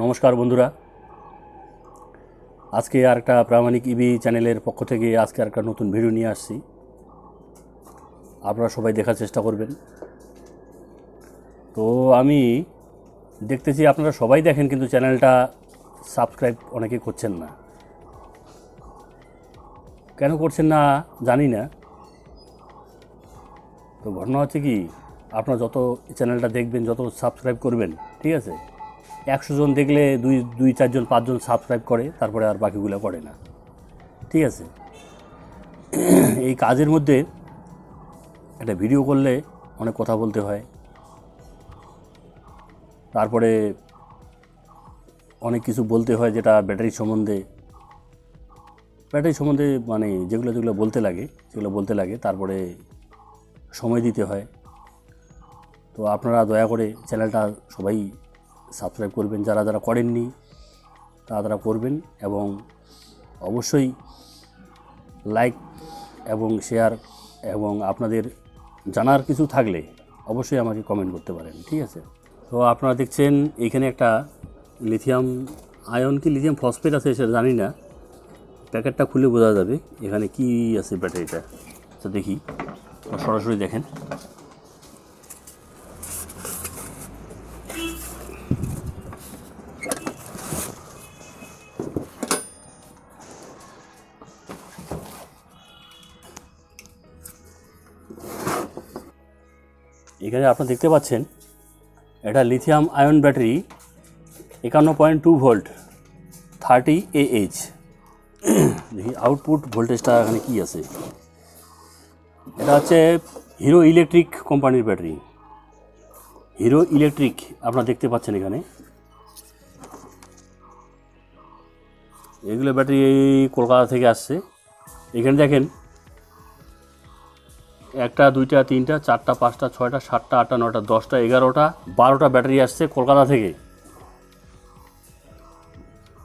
নমস্কার বন্ধুরা। আজকে আর একটা প্রামাণিক ইবি চ্যানেলের পক্ষ থেকে আজকে আর একটা নতুন ভিডিও নিয়ে আসছি। আপনারা সবাই দেখার চেষ্টা করবেন। তো আমি দেখতেছি আপনারা সবাই দেখেন, কিন্তু চ্যানেলটা সাবস্ক্রাইব অনেকে করছেন না। কেন করছেন না জানি না। তো ঘটনা হচ্ছে কি, আপনারা যত চ্যানেলটা দেখবেন, যত সাবস্ক্রাইব করবেন, ঠিক আছে? একশো জন দেখলে দুই দুই, চারজন, পাঁচজন সাবস্ক্রাইব করে, তারপরে আর বাকিগুলো করে না। ঠিক আছে? এই কাজের মধ্যে একটা ভিডিও করলে অনেক কথা বলতে হয়। তারপরে অনেক কিছু বলতে হয় যেটা ব্যাটারি সম্বন্ধে। ব্যাটারি সম্বন্ধে মানে যেগুলো যেগুলো বলতে লাগে সেগুলো বলতে লাগে, তারপরে সময় দিতে হয়। তো আপনারা দয়া করে চ্যানেলটা সবাই সাবস্ক্রাইব করবেন, যারা যারা করেননি তারা তারা করবেন এবং অবশ্যই লাইক এবং শেয়ার এবং আপনাদের জানার কিছু থাকলে অবশ্যই আমাকে কমেন্ট করতে পারেন, ঠিক আছে? তো আপনারা দেখছেন এখানে একটা লিথিয়াম আয়ন কি লিথিয়াম ফসফেট আছে সেটা জানি না। প্যাকেটটা খুলে বোঝা যাবে এখানে কি আছে ব্যাটারিটা। তো দেখি, সরাসরি দেখেন। এখানে আপনারা দেখতে পাচ্ছেন, এটা লিথিয়াম আয়ন ব্যাটারি একান্ন point two volt thirty AH দেখি আউটপুট ভোল্টেজটা এখানে কি আছে। এটা হচ্ছে হিরো ইলেকট্রিক কোম্পানির ব্যাটারি হিরো ইলেকট্রিক আপনারা দেখতে পাচ্ছেন এখানে। এগুলো ব্যাটারি কলকাতা থেকে আসছে। এখানে দেখেন একটা, দুইটা, তিনটা, চারটা, পাঁচটা, ছয়টা, সাতটা, আটটা নটা দশটা, এগারোটা, বারোটা ব্যাটারি আসছে কলকাতা থেকে।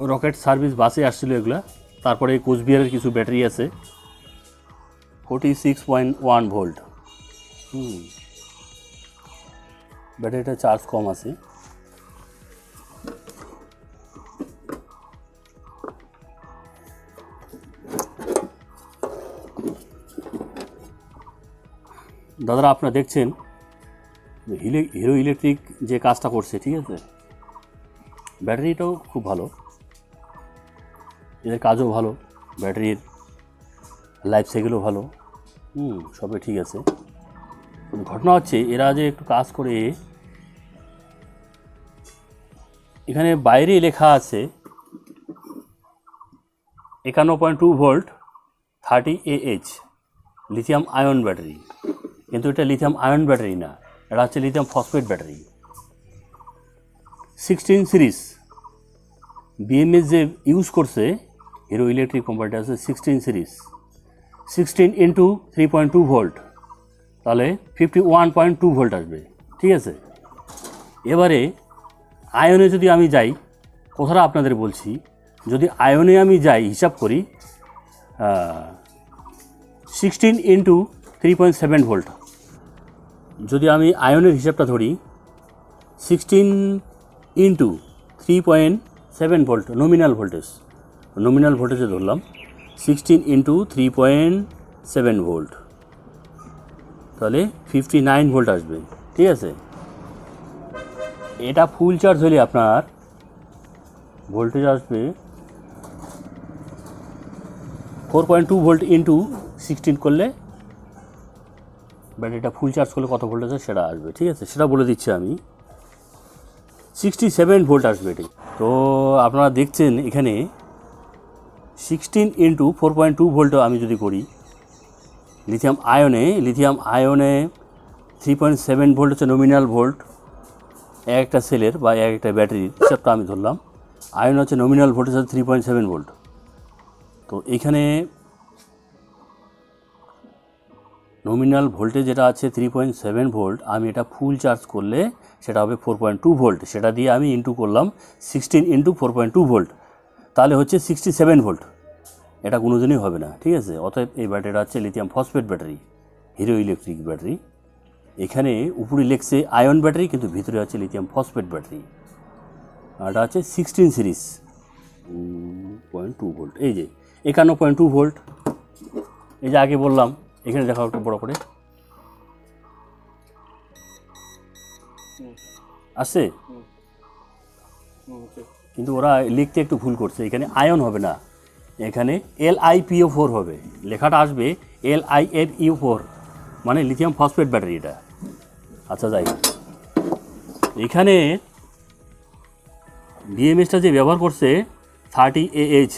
রকেট সার্ভিস বাসে আসছিল এগুলা। তারপরে কোচবিহারের কিছু ব্যাটারি আছে। Forty six point one volt. হুম। ব্যাটারিটা চার্জ কম আছে। দাদারা আপনারা দেখছেন হিলে হিরো ইলেকট্রিক যে কাজটা করছে, ঠিক আছে? ব্যাটারিটাও খুব ভালো। এদের কাজও ভালো, ব্যাটারির লাইফ সাইকেলও ভালো। হুম, সবই ঠিক আছে। ঘটনা হচ্ছে, এরা যে একটু কাজ করে, এখানে বাইরে লেখা আছে একান্ন point two volt, thirty AH lithium ion battery কিন্তু এটা লিথিয়াম আয়ন ব্যাটারি না। এটা হচ্ছে lithium phosphate battery sixteen series BMS যে ইউজ করছে হিরো ইলেকট্রিক কোম্পানিটা আছে sixteen series sixteen into three point two volt তাহলে fifty one point two volt আসবে। ঠিক আছে? এবারে আয়নে যদি আমি যাই, কথাটা আপনাদের বলছি, যদি আয়নে আমি যাই, হিসাব করি sixteen into three point seven volt যদি আমি আয়নের হিসাবটা ধরি sixteen into three point seven volt nominal voltage nominal ভোল্টেজে ধরলাম sixteen into three point seven volt তাহলে ফিফটি নাইন ভোল্ট আসবে, ঠিক আছে? এটা ফুল চার্জ হলে আপনার ভোল্টেজ আসবে four point two volt into sixteen করলে ব্যাটারিটা ফুল চার্জ করলে কত ভোল্ট আছে সেটা আসবে, ঠিক আছে? সেটা বলে দিচ্ছি আমি। সিক্সটি সেভেন ভোল্ট আসবে এটি। তো আপনারা দেখছেন এখানে sixteen into four point two volt আমি যদি করি লিথিয়াম আয়নে লিথিয়াম আয়নে থ্রি পয়েন্ট সেভেন ভোল্ট হচ্ছে নমিনাল ভোল্ট এক একটা সেলের বা এক একটা ব্যাটারির হিসাবটা আমি ধরলাম। আয়ন হচ্ছে নমিনাল ভোল্টেজ হচ্ছে থ্রি পয়েন্ট সেভেন ভোল্ট তো এইখানে নমিনাল ভোল্টেজ যেটা আছে থ্রি পয়েন্ট সেভেন ভোল্ট আমি এটা ফুল চার্জ করলে সেটা হবে ফোর পয়েন্ট টু ভোল্ট সেটা দিয়ে আমি ইন্টু করলাম sixteen into four point two volt তাহলে হচ্ছে সিক্সটি সেভেন ভোল্ট এটা কোনো দিনই হবে না, ঠিক আছে? অতএব এই ব্যাটারিটা হচ্ছে lithium phosphate battery Hero electric battery. এখানে উপরে লেখছে আয়ন ব্যাটারি, কিন্তু ভিতরে আছে লিথিয়াম ফসফেট ব্যাটারি। এটা আছে sixteen series point two volt এই যে, একান্ন পয়েন্ট টু ভোল্ট এই যে আগে বললাম এখানে দেখাও একটু বড় করে। আসছে কিন্তু ওরা লিখতে একটু ভুল করছে। এখানে আয়ন হবে না। এখানে এল আই পিও ফোর হবে। লেখাটা আসবে L I F U four মানে লিথিয়াম ফসফেট ব্যাটারি এটা। আচ্ছা যাই। এখানে বিএমএসটা যে ব্যবহার করছে থার্টি এ এইচ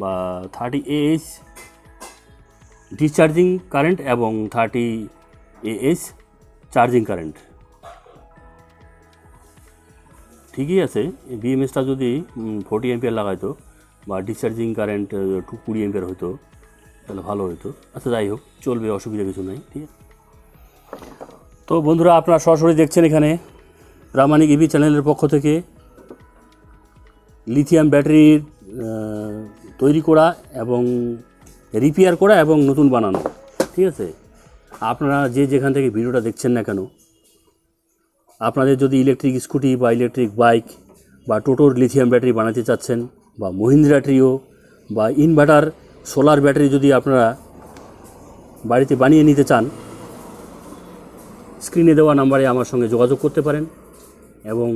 বা থার্টি এএইচ ডিসচার্জিং কারেন্ট এবং থার্টি এএইচ চার্জিং কারেন্ট ঠিকই আছে বিএমএসটা যদি ফোর্টি এম্পিয়ার লাগাইতো বা ডিসচার্জিং কারেন্ট টু কুড়ি এম্পিয়ার হতো তাহলে ভালো হতো আচ্ছা যাই হোক, চলবে, অসুবিধা কিছু নাই, ঠিক আছে? তো বন্ধুরা, আপনারা সরাসরি দেখছেন এখানে প্রামাণিক ইভি চ্যানেলের পক্ষ থেকে লিথিয়াম ব্যাটারির তৈরি করা এবং রিপেয়ার করা এবং নতুন বানানো, ঠিক আছে? আপনারা যে যেখান থেকে ভিডিওটা দেখছেন না কেন, আপনাদের যদি ইলেকট্রিক স্কুটি বা ইলেকট্রিক বাইক বা টোটোর লিথিয়াম ব্যাটারি বানাতে চাচ্ছেন বা মহিন্দ্রা ট্রিও বা ইনভার্টার সোলার ব্যাটারি যদি আপনারা বাড়িতে বানিয়ে নিতে চান স্ক্রিনে দেওয়া নাম্বারে আমার সঙ্গে যোগাযোগ করতে পারেন এবং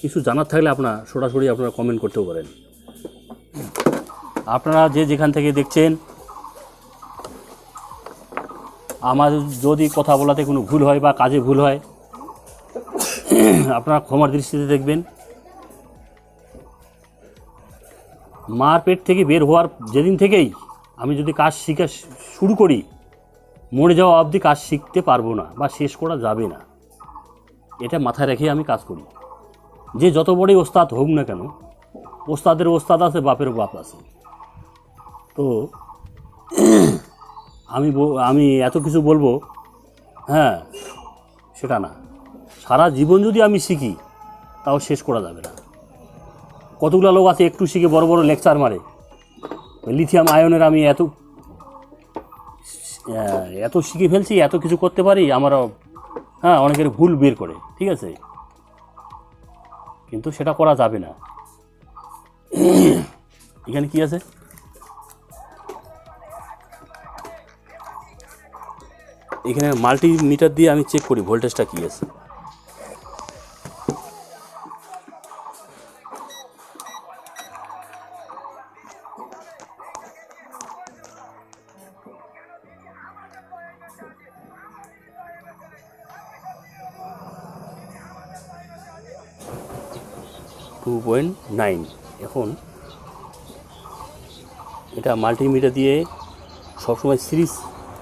কিছু জানার থাকলে আপনারা সরাসরি আপনারা কমেন্ট করতেও পারেন। আপনারা যে যেখান থেকে দেখছেন আমার যদি কথা বলাতে কোনো ভুল হয় বা কাজে ভুল হয়, আপনারা ক্ষমার দৃষ্টিতে দেখবেন। মার পেট থেকে বের হওয়ার যেদিন থেকেই আমি যদি কাজ শিখা শুরু করি, মরে যাওয়া অবধি কাজ শিখতে পারব না বা শেষ করা যাবে না। এটা মাথায় রেখে আমি কাজ করি। যে যত বড়ই ওস্তাদ হোক না কেন, ওস্তাদের ওস্তাদ আছে, বাপের বাপ আছে। তো আমি আমি এত কিছু বলব হ্যাঁ সেটা না। সারা জীবন যদি আমি শিখি, তাও শেষ করা যাবে না। কতগুলো লোক আছে, একটু শিখে বড় বড় লেকচার মারে। লিথিয়াম আয়নের আমি এত এত শিখে ফেলছি, এত কিছু করতে পারি, আমারও হ্যাঁ অনেকের ভুল বের করে, ঠিক আছে? কিন্তু সেটা করা যাবে না। এখানে কি আছে? এখানে মাল্টিমিটার দিয়ে আমি চেক করি ভোল্টেজটা কী আছে। টু পয়েন্ট নাইন এখন এটা মাল্টিমিটার দিয়ে সবসময় সিরিজ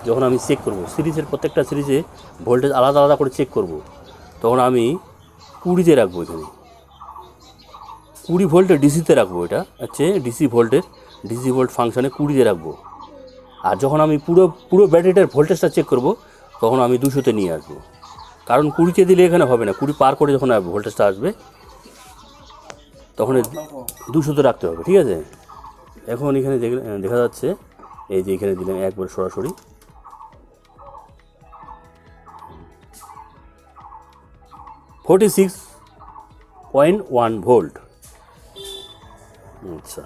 যখন আমি চেক করব, সিরিজের প্রত্যেকটা সিরিজে ভোল্টেজ আলাদা আলাদা করে চেক করব, তখন আমি কুড়িতে রাখব এখানে। কুড়ি ভোল্টের ডিসিতে রাখব এটা, হচ্ছে ডিসি ভোল্টের ডিসি ভোল্ট ফাংশানে কুড়িতে রাখব। আর যখন আমি পুরো পুরো ব্যাটারিটার ভোল্টেজটা চেক করব, তখন আমি দুশোতে নিয়ে আসব। কারণ কুড়িতে দিলে এখানে হবে না, কুড়ি পার করে যখন ভোল্টেজটা আসবে, তখন দুশোতে রাখতে হবে, ঠিক আছে? এখন এখানে দেখা যাচ্ছে, এই যে এখানে দিলাম একবার সরাসরি। Forty six point one volt আচ্ছা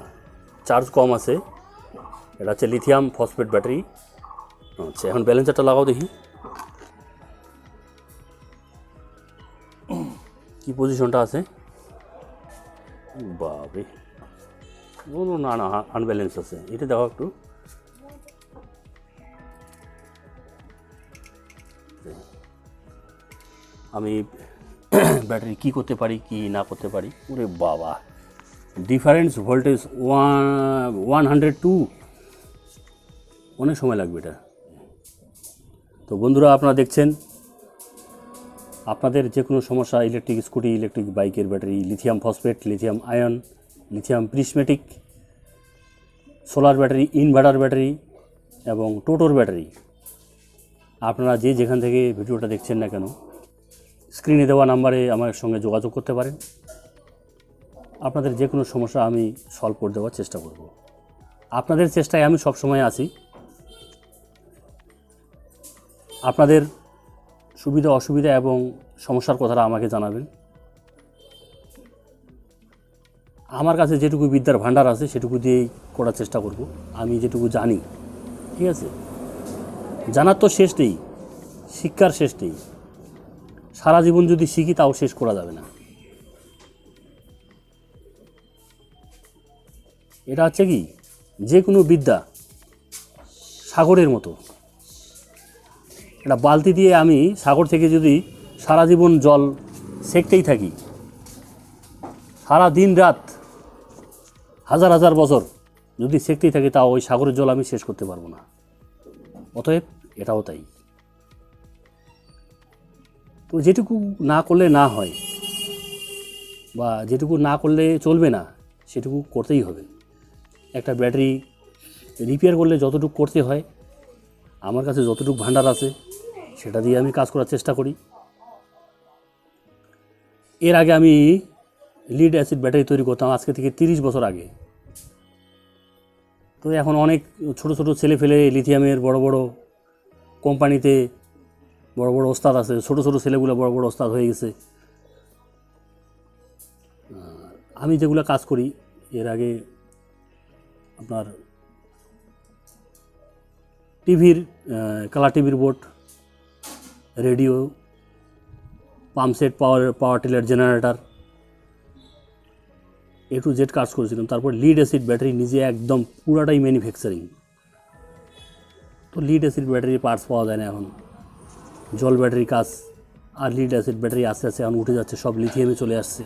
চার্জ কম আছে। এটা হচ্ছে লিথিয়াম ফসফেট ব্যাটারি আচ্ছা এখন ব্যালেন্সারটা লাগাও দেখি। কি পজিশনটা আছে? বাবে ও না না আনব্যালেন্স আছে। এটা দেখো একটু। আমি ব্যাটারি, কি করতে পারি, কি না করতে পারি? ওরে বাবা। Difference voltage one one hundred two অনেক সময় লাগবে এটা। তো বন্ধুরা, আপনারা দেখছেন, আপনাদের যে কোনো সমস্যা ইলেকট্রিক স্কুটি ইলেকট্রিক বাইকের battery lithium phosphate lithium ion lithium prismatic solar battery inverter battery এবং টোটোর ব্যাটারি আপনারা যে যেখান থেকে ভিডিওটা দেখছেন না কেন স্ক্রিনে দেওয়া নাম্বারে আমার সঙ্গে যোগাযোগ করতে পারেন। আপনাদের যে কোনো সমস্যা আমি সলভ করে দেওয়ার চেষ্টা করব। আপনাদের চেষ্টায় আমি সবসময় আছি। আপনাদের সুবিধা, অসুবিধা এবং সমস্যার কথাটা আমাকে জানাবেন। আমার কাছে যেটুকু বিদ্যার ভাণ্ডার আছে, সেটুকু দিয়েই করার চেষ্টা করব। আমি যেটুকু জানি, ঠিক আছে? জানার তো শেষ নেই, শিক্ষার শেষ নেই। সারা জীবন যদি শিখি, তাও শেষ করা যাবে না। এটা হচ্ছে কি? যে কোনো বিদ্যা সাগরের মতো। এটা বালতি দিয়ে আমি সাগর থেকে যদি সারা জীবন জল সেকতেই থাকি, সারা দিন রাত, হাজার হাজার বছর যদি সেকতেই থাকি, তাও ওই সাগরের জল আমি শেষ করতে পারব না। অতএব এটাও তাই। তো যেটুকু না করলে না হয় বা যেটুকু না করলে চলবে না, সেটুকু করতেই হবে। একটা ব্যাটারি রিপেয়ার করলে যতটুকু করতে হয়, আমার কাছে যতটুকু ভাণ্ডার আছে, সেটা দিয়ে আমি কাজ করার চেষ্টা করি। এর আগে আমি লিড অ্যাসিড ব্যাটারি তৈরি করতাম, আজকে থেকে তিরিশ বছর আগে। তো এখন অনেক ছোট ছোট ছেলে ফেলে লিথিয়ামের বড় বড় কোম্পানিতে বড় বড় ওস্তাদ আছে, ছোট ছোট ছেলেগুলো বড় বড় ওস্তাদ হয়ে গেছে। আমি যেগুলো কাজ করি, এর আগে আপনার টিভির কালার টিভির board, radio pump set power power tiller, generator, A to Z কাজ করেছিলাম। তারপর লিড অ্যাসিড ব্যাটারি নিজে একদম পুরাটাই ম্যানুফ্যাকচারিং। তো লিড অ্যাসিড ব্যাটারি পার্টস পাওয়া যায় না এখন। জল ব্যাটারি কাজ আর লিড অ্যাসিড ব্যাটারি আস্তে আস্তে এখন উঠে যাচ্ছে, সব লিথিয়ামে চলে আসছে।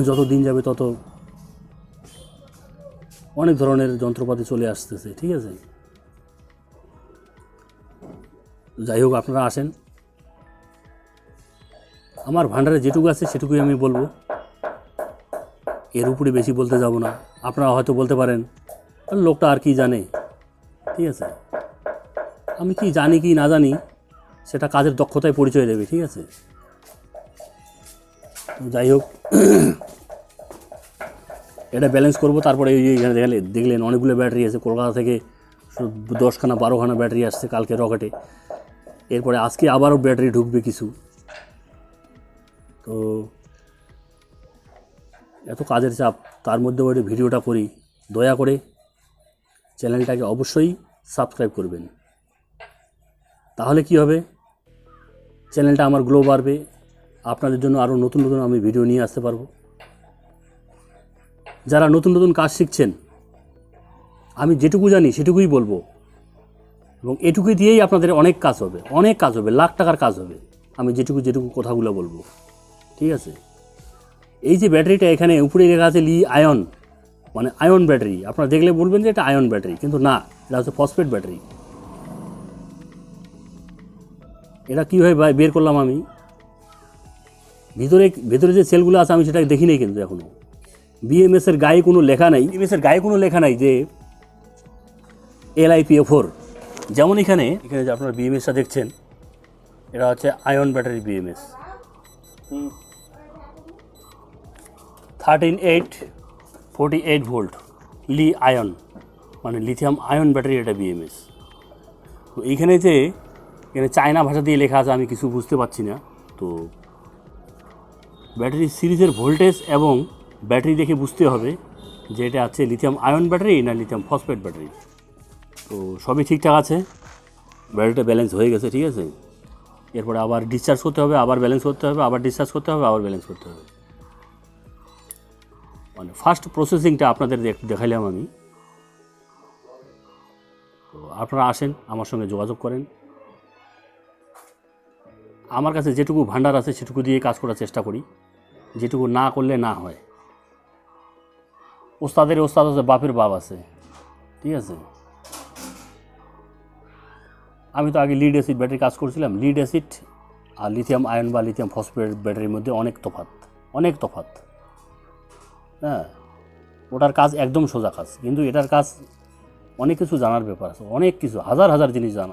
যত দিন যাবে তত অনেক ধরনের যন্ত্রপাতি চলে আসতেছে, ঠিক আছে? যাই হোক, আপনারা আসেন। আমার ভাণ্ডারে যেটুকু আছে সেটুকুই আমি বলব। এর উপরে বেশি বলতে যাব না। আপনারা হয়তো বলতে পারেন, লোকটা আর কি জানে? ঠিক আছে? আমি কি জানি কি না জানি, সেটা কাজের দক্ষতায় পরিচয় দেবে, ঠিক আছে? যাই হোক, এটা ব্যালেন্স করব, তারপরে এই এখানে দেখলে, দেখলেন অনেকগুলো ব্যাটারি আছে, কলকাতা থেকে দশখানা, বারোখানা ব্যাটারি আসছে কালকে রকেটে। এরপরে আজকে আবারও ব্যাটারি ঢুকবে কিছু। তো এত কাজের চাপ, তার মধ্যে ওই ভিডিওটা করি। দয়া করে চ্যানেলটাকে অবশ্যই সাবস্ক্রাইব করবেন। তাহলে কি হবে? চ্যানেলটা আমার গ্লো বাড়বে। আপনাদের জন্য আরও নতুন নতুন আমি ভিডিও নিয়ে আসতে পারব। যারা নতুন নতুন কাজ শিখছেন, আমি যেটুকু জানি সেটুকুই বলব। এবং এটুকুই দিয়েই আপনাদের অনেক কাজ হবে। অনেক কাজ হবে, লাখ টাকার কাজ হবে। আমি যেটুকু যেটুকু কথাগুলো বলব। ঠিক আছে? এই যে ব্যাটারিটা এখানে উপরে লেখা আছে লি আয়ন। মানে আয়ন ব্যাটারি। আপনারা দেখলে বলবেন যে এটা আয়ন ব্যাটারি, কিন্তু না, এটা হচ্ছে ফসফেট ব্যাটারি। এটা কীভাবে বের করলাম আমি? ভিতরে ভিতরে যে সেলগুলো আছে আমি সেটা দেখি নাই কিন্তু এখনও বিএমএস এর গায়ে কোনো লেখা নাই। বিএমএস এর গায়ে কোনো লেখা নাই যে এলআইপিএ ফোর যেমন এখানে এখানে যে আপনারা বিএমএসটা দেখছেন, এটা হচ্ছে ion battery BMS thirteen eight forty eight volt Li ion মানে লিথিয়াম আয়ন ব্যাটারি এটা বিএমএস তো এইখানে যে এখানে চায়না ভাষা দিয়ে লেখা আছে, আমি কিছু বুঝতে পারছি না। তো ব্যাটারি সিরিজের ভোল্টেজ এবং ব্যাটারি দেখে বুঝতে হবে যে এটা আছে লিথিয়াম আয়ন ব্যাটারি না লিথিয়াম ফসফেট ব্যাটারি। তো সবই ঠিকঠাক আছে, ব্যাটারিটা ব্যালেন্স হয়ে গেছে, ঠিক আছে? এরপরে আবার ডিসচার্জ করতে হবে, আবার ব্যালেন্স করতে হবে, আবার ডিসচার্জ করতে হবে, আবার ব্যালেন্স করতে হবে। মানে ফার্স্ট প্রসেসিংটা আপনাদের দেখ- দেখাইলাম আমি। তো আপনারা আসেন, আমার সঙ্গে যোগাযোগ করেন। আমার কাছে যেটুকু ভাণ্ডার আছে সেটুকু দিয়ে কাজ করার চেষ্টা করি। যেটুকু না করলে না হয়। ওস্তাদের ওস্তাদ আছে, বাপের বাপ আছে। ঠিক আছে? আমি তো আগে লিড অ্যাসিড ব্যাটারি কাজ করছিলাম। লিড অ্যাসিড আর লিথিয়াম আয়ন বা লিথিয়াম ফসফেট ব্যাটারির মধ্যে অনেক তফাৎ। অনেক তফাৎ। হ্যাঁ? ওটার কাজ একদম সোজা কাজ। কিন্তু এটার কাজ অনেক কিছু জানার ব্যাপার আছে। অনেক কিছু, হাজার হাজার জিনিস জানা